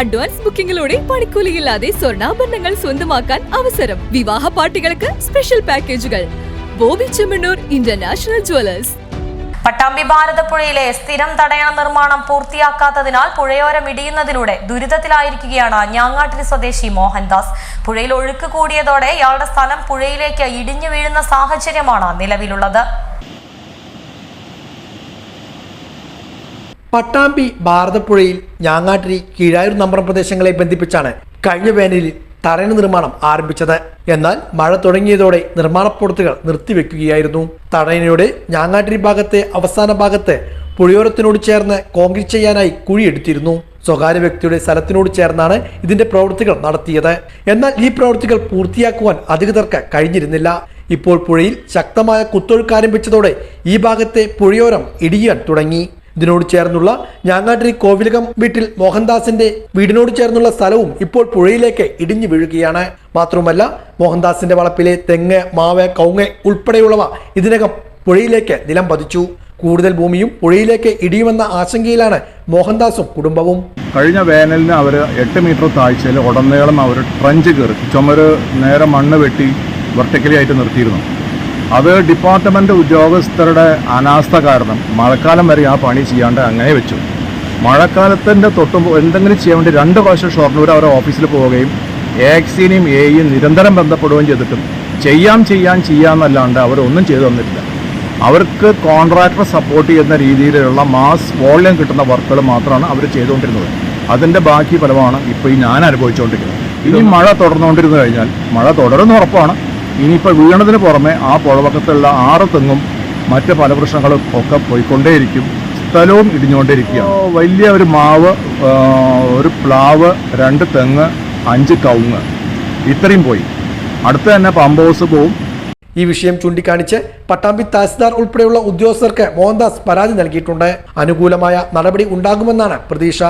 Advance ബുക്കിംഗിലൂടെ പണിക്കൂലിയില്ലാതെ സ്വർണാഭരണങ്ങൾ സ്വന്തമാക്കാൻ അവസരം. വിവാഹ പാർട്ടികൾക്ക് സ്പെഷ്യൽ പാക്കേജുകൾ. Boby Chemmanur international jewellers. Pattambi ഭാരതപ്പുഴയിലെ സ്ഥിരം തടയണ നിർമ്മാണം പൂർത്തിയാക്കാത്തതിനാൽ പുഴയോരം ഇടിയുന്നതിലൂടെ ദുരിതത്തിലായിരിക്കുകയാണ് ഞാങ്ങാട്ടിരി സ്വദേശി മോഹൻദാസ്. പുഴയിൽ ഒഴുക്ക് കൂടിയതോടെ ഇയാളുടെ സ്ഥലം പുഴയിലേക്ക് ഇടിഞ്ഞു വീഴുന്ന സാഹചര്യമാണ് നിലവിലുള്ളത്. പട്ടാമ്പി ഭാരതപ്പുഴയിൽ ഞാങ്ങാട്ടിരി കീഴായൂർ നമ്പറം പ്രദേശങ്ങളെ ബന്ധിപ്പിച്ചാണ് കഴിഞ്ഞ വേനലിൽ തടയണ നിർമ്മാണം ആരംഭിച്ചത്. എന്നാൽ മഴ തുടങ്ങിയതോടെ നിർമ്മാണ പ്രവൃത്തികൾ നിർത്തിവെക്കുകയായിരുന്നു. തടയണയുടെ ഞാങ്ങാട്ടിരി ഭാഗത്തെ അവസാന ഭാഗത്ത് പുഴയോരത്തിനോട് ചേർന്ന് കോൺക്രീറ്റ് ചെയ്യാനായി കുഴിയെടുത്തിരുന്നു. സ്വകാര്യ വ്യക്തിയുടെ സ്ഥലത്തിനോട് ചേർന്നാണ് ഇതിന്റെ പ്രവൃത്തികൾ നടത്തിയത്. എന്നാൽ ഈ പ്രവൃത്തികൾ പൂർത്തിയാക്കുവാൻ അധികൃതർക്ക് കഴിഞ്ഞിരുന്നില്ല. ഇപ്പോൾ പുഴയിൽ ശക്തമായ കുത്തൊഴുക്ക് ആരംഭിച്ചതോടെ ഈ ഭാഗത്തെ പുഴയോരം ഇടിയാൻ തുടങ്ങി. ഇതിനോട് ചേർന്നുള്ള ഞാങ്ങാട്ടിരി കോവിലകം വീട്ടിൽ മോഹൻദാസിന്റെ വീടിനോട് ചേർന്നുള്ള സ്ഥലവും ഇപ്പോൾ പുഴയിലേക്ക് ഇടിഞ്ഞു വീഴുകയാണ്. മാത്രമല്ല മോഹൻദാസിന്റെ വളപ്പിലെ തെങ്ങ് മാവ് കൗങ്ങ് ഉൾപ്പെടെയുള്ളവ ഇതിനകം പുഴയിലേക്ക് നിലം പതിച്ചു. കൂടുതൽ ഭൂമിയും പുഴയിലേക്ക് ഇടിയുമെന്ന ആശങ്കയിലാണ് മോഹൻദാസും കുടുംബവും. കഴിഞ്ഞ വേനലിന് അവർ എട്ട് മീറ്റർ താഴ്ചയിൽ ഉടനീളം അവർ ട്രഞ്ച് കയറി ചുമര് നേരെ മണ്ണ് വെട്ടി വെർട്ടിക്കലി ആയിട്ട് നിർത്തിയിരുന്നു. അത് ഡിപ്പാർട്ട്മെന്റ് ഉദ്യോഗസ്ഥരുടെ അനാസ്ഥ കാരണം മഴക്കാലം വരെ ആ പണി ചെയ്യാണ്ട് അങ്ങനെ വെച്ചു. മഴക്കാലത്തിന്റെ തൊട്ടും എന്തെങ്കിലും ചെയ്യാൻ വേണ്ടി രണ്ട് പ്രാവശ്യം ഷൊർണൂർ അവരുടെ ഓഫീസിൽ പോവുകയും എക്സിനെയും എയും നിരന്തരം ബന്ധപ്പെടുകയും ചെയ്തിട്ടും ചെയ്യാം ചെയ്യാൻ ചെയ്യാമെന്നല്ലാണ്ട് അവരൊന്നും ചെയ്തു തന്നിട്ടില്ല. അവർക്ക് കോൺട്രാക്ടർ സപ്പോർട്ട് ചെയ്യുന്ന രീതിയിലുള്ള മാസ് വോളിയം കിട്ടുന്ന വർക്കുകൾ മാത്രമാണ് അവർ ചെയ്തുകൊണ്ടിരുന്നത്. അതിന്റെ ബാക്കി ഫലമാണ് ഇപ്പോൾ ഈ ഞാൻ അനുഭവിച്ചുകൊണ്ടിരിക്കുന്നത്. ഇനി മഴ തുടർന്നുകൊണ്ടിരുന്നു കഴിഞ്ഞാൽ മഴ തുടരുന്ന ഉറപ്പാണ്. ഇനിയിപ്പോൾ വീണതിന് പുറമെ ആ പുഴവക്കത്തുള്ള ആറ് തെങ്ങും മറ്റ് പല പ്രശ്നങ്ങളും ഒക്കെ പോയിക്കൊണ്ടേയിരിക്കും. സ്ഥലവും ഇടിഞ്ഞുകൊണ്ടേയിരിക്കുകയാണ്. വലിയ ഒരു മാവ് ഒരു പ്ലാവ് രണ്ട് തെങ്ങ് അഞ്ച് കവുങ്ങ്. ഇത്രയും പോയി. അടുത്ത് തന്നെ പമ്പ് ഹൗസ് പോവും. ഈ വിഷയം ചൂണ്ടിക്കാണിച്ച് പട്ടാമ്പി തഹസിൽദാർ ഉൾപ്പെടെയുള്ള ഉദ്യോഗസ്ഥർക്ക് മോഹൻദാസ് പരാതി നൽകിയിട്ടുണ്ട്. അനുകൂലമായ നടപടി ഉണ്ടാകുമെന്നാണ് പ്രതീക്ഷ.